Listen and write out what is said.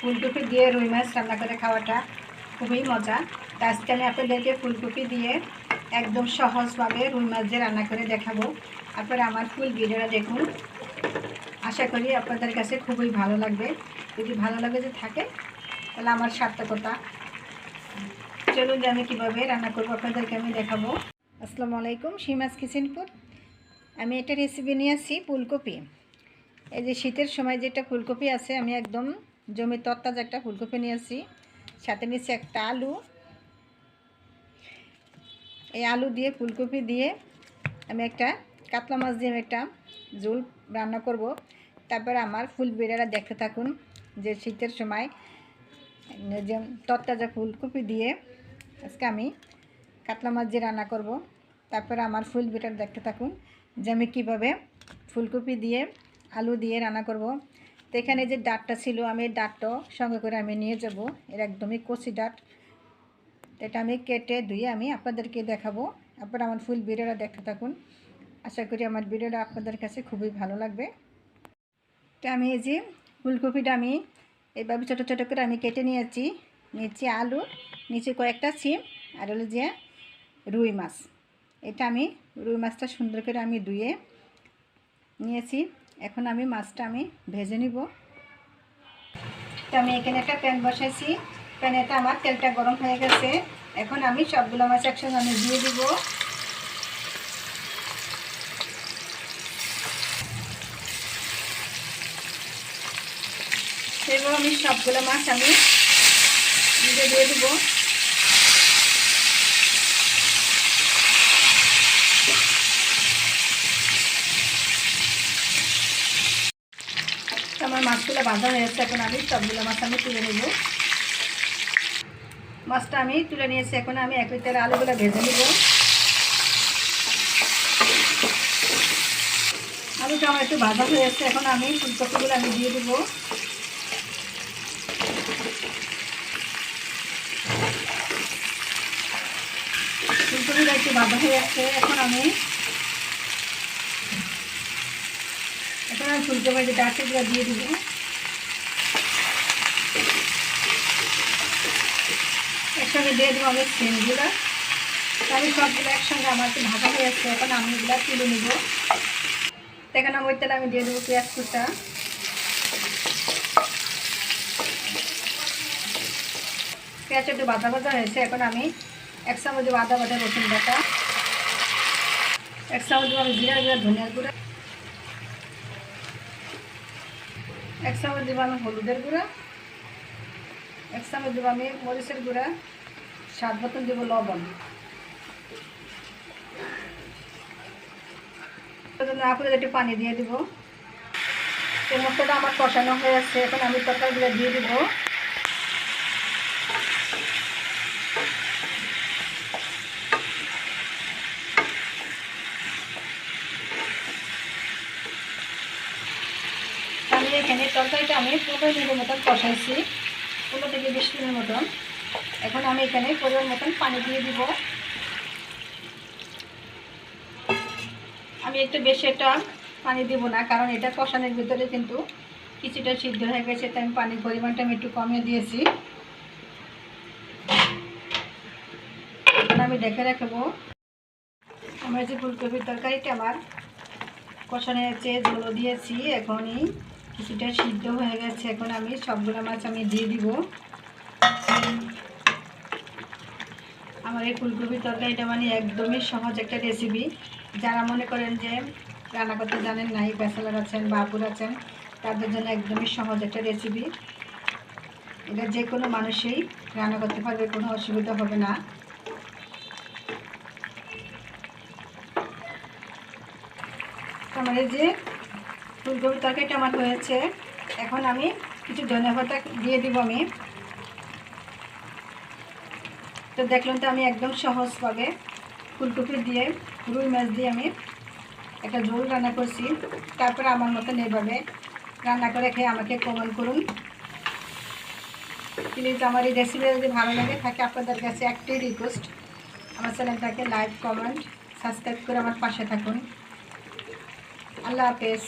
ফুলকপি দিয়ে রুই মাছ রান্না করে খাওয়াটা খুবই মজা। তা আজকে আমি আপনাদেরকে ফুলকপি দিয়ে একদম সহজভাবে রুই মাছ দিয়ে রান্না করে দেখাবো। আপনারা আমার ফুল ভিডিওটা দেখুন। আশা করি আপনাদের কাছে খুবই ভালো লাগবে। যদি ভালো লাগে যে থাকে, তাহলে আমার সার্থকতা। চলুন যে আমি কীভাবে রান্না করব, আপনাদেরকে আমি দেখাবো। আসসালামু আলাইকুম সীমাজ কিচেনপুর আমি একটা রেসিপি নিয়ে আসছি, ফুলকপি। এই যে শীতের সময় যেটা ফুলকপি আছে, আমি একদম জমির তত্তাজা একটা ফুলকপি নিয়ে আসছি সাথে নিচ্ছি একটা আলু। এই আলু দিয়ে, ফুলকপি দিয়ে আমি একটা কাতলা মাছ দিয়ে আমি একটা ঝোল রান্না করব। তারপরে আমার ফুল বেড়ারা দেখতে থাকুন যে শীতের সময়, যে তত্তাজা ফুলকপি দিয়ে আজকে আমি কাতলা মাছ দিয়ে রান্না করব। তারপরে আমার ফুল বেটার দেখতে থাকুন যে আমি কীভাবে ফুলকপি দিয়ে, আলু দিয়ে রান্না করব। তো এখানে যে ডাঁটটা ছিল, আমি এই ডাঁটটাও সঙ্গে করে আমি নিয়ে যাব। এর একদমই কচি ডাঁট। এটা আমি কেটে ধুয়ে আমি আপনাদেরকে দেখাবো। আপনারা আমার ফুল ভিডিওটা দেখতে থাকুন। আশা করি আমার ভিডিওটা আপনাদের কাছে খুবই ভালো লাগবে। তো আমি এই যে ফুলকপিটা আমি এইভাবে ছোটো ছোটো করে আমি কেটে নিয়েছি। নিয়েছি আলু নিচে কয়েকটা সিম আর হলো যে রুই মাছ। এটা আমি রুই মাছটা সুন্দর করে আমি ধুয়ে নিয়েছি। এখন আমি মাছটা আমি ভেজে নিব। তো আমি এখানে একটা প্যান বসাইছি। প্যানেতে আমার তেলটা গরম হয়ে গেছে। এখন আমি সবগুলো মাছ একসঙ্গে আমি দিয়ে দিব। সেগুলো আমি সবগুলো মাছ আমি দিয়ে দিয়ে দেবো। আমার হয়ে বাঁধা হয়েছে, এখন আমি সবগুলো মাছ আমি তুলে নেব। মাছটা আমি তুলে নিয়েছি, এখন আমি এক লিটার আলুগুলো ভেজে নেব। আলুটা আমার একটু ভাজা হয়েছে, এখন আমি ফুলকপিগুলো আমি দিয়ে দেবো। ফুলকপিটা একটু ভাজা হয়ে যাচ্ছে এখন আমি এখন আমি ফুলকপি যে ডাঁটিগুলো দিয়ে দিব। একসঙ্গে দিয়ে দেবো আমি সিমগুলো আমি সবগুলো একসঙ্গে আমার একটু ভাজা হয়ে যাচ্ছে এখন আমি এগুলো তুলে নিব। ওই তেলে আমি দিয়ে দেবো পেঁয়াজ কুচা। পেঁয়াজ একটু বাদা বাজা হয়েছে, এখন আমি এক চামচ দেবো আদা বাটা রসুন বাটা। এক চামচ দেবো আমি জিরার গুঁড়া ধনিয়ার গুঁড়া। এক চামচ দেবো আমি হলুদের গুঁড়া। এক চামচ দেবো আমি মরিচের গুঁড়া। স্বাদ মতন দেবো লবণ। আপনাদের একটু পানি দিয়ে দিব। এই মশলাটা আমার কষানো হয়ে আছে, এখন আমি তরকারিগুলো দিয়ে দিব। আমি এখানে তরকারিটা আমি পনেরো মিনিটের মতন কষাইছি পনেরো থেকে বিশ মিনিটের মতন। এখন আমি এখানে পরিমাণ মতন পানি দিয়ে দিব। আমি একটু বেশি একটা পানি দিব না, কারণ এটা কষানোর ভিতরে কিন্তু কিছুটা সিদ্ধ হয়ে গেছে, তাই আমি পানির পরিমাণটা আমি একটু কমিয়ে দিয়েছি। এখন আমি দেখে রাখব। আমার যে ফুলকপির তরকারিটা আমার কষানো হয়েছে ঝোলো দিয়েছি, এখনই কিছুটা সিদ্ধ হয়ে গেছে। এখন আমি সবগুলো মাছ আমি দিয়ে দিব। আমার এই ফুলকপির তরকারিটা মানে একদমই সহজ একটা রেসিপি যারা মনে করেন যে রান্না করতে জানেন নাই ব্যাচেলার আছেন, বাপুর আছেন, তাদের জন্য একদমই সহজ একটা রেসিপি এটা যে কোনো মানুষই রান্না করতে পারবে, কোনো অসুবিধা হবে না। আমার এই যে ফুলকপির তরকারিটা আমার হয়েছে, এখন আমি কিছু ধনে পাতা দিয়ে দিব আমি। তো দেখলাম তো আমি একদম সহজভাবে ফুলকপি দিয়ে, রুই মাছ দিয়ে আমি একটা ঝোল রান্না করছি। তারপরে আমার মতন এইভাবে রান্না করে খেয়ে আমাকে কমেন্ট করুন। প্লিজ আমার এই রেসিপি যদি ভালো লাগে থাকে আপনাদের কাছে একটাই রিকোয়েস্ট আমার চ্যানেলটাকে লাইক কমেন্ট সাবস্ক্রাইব করে আমার পাশে থাকুন। আল্লাহ হাফেজ।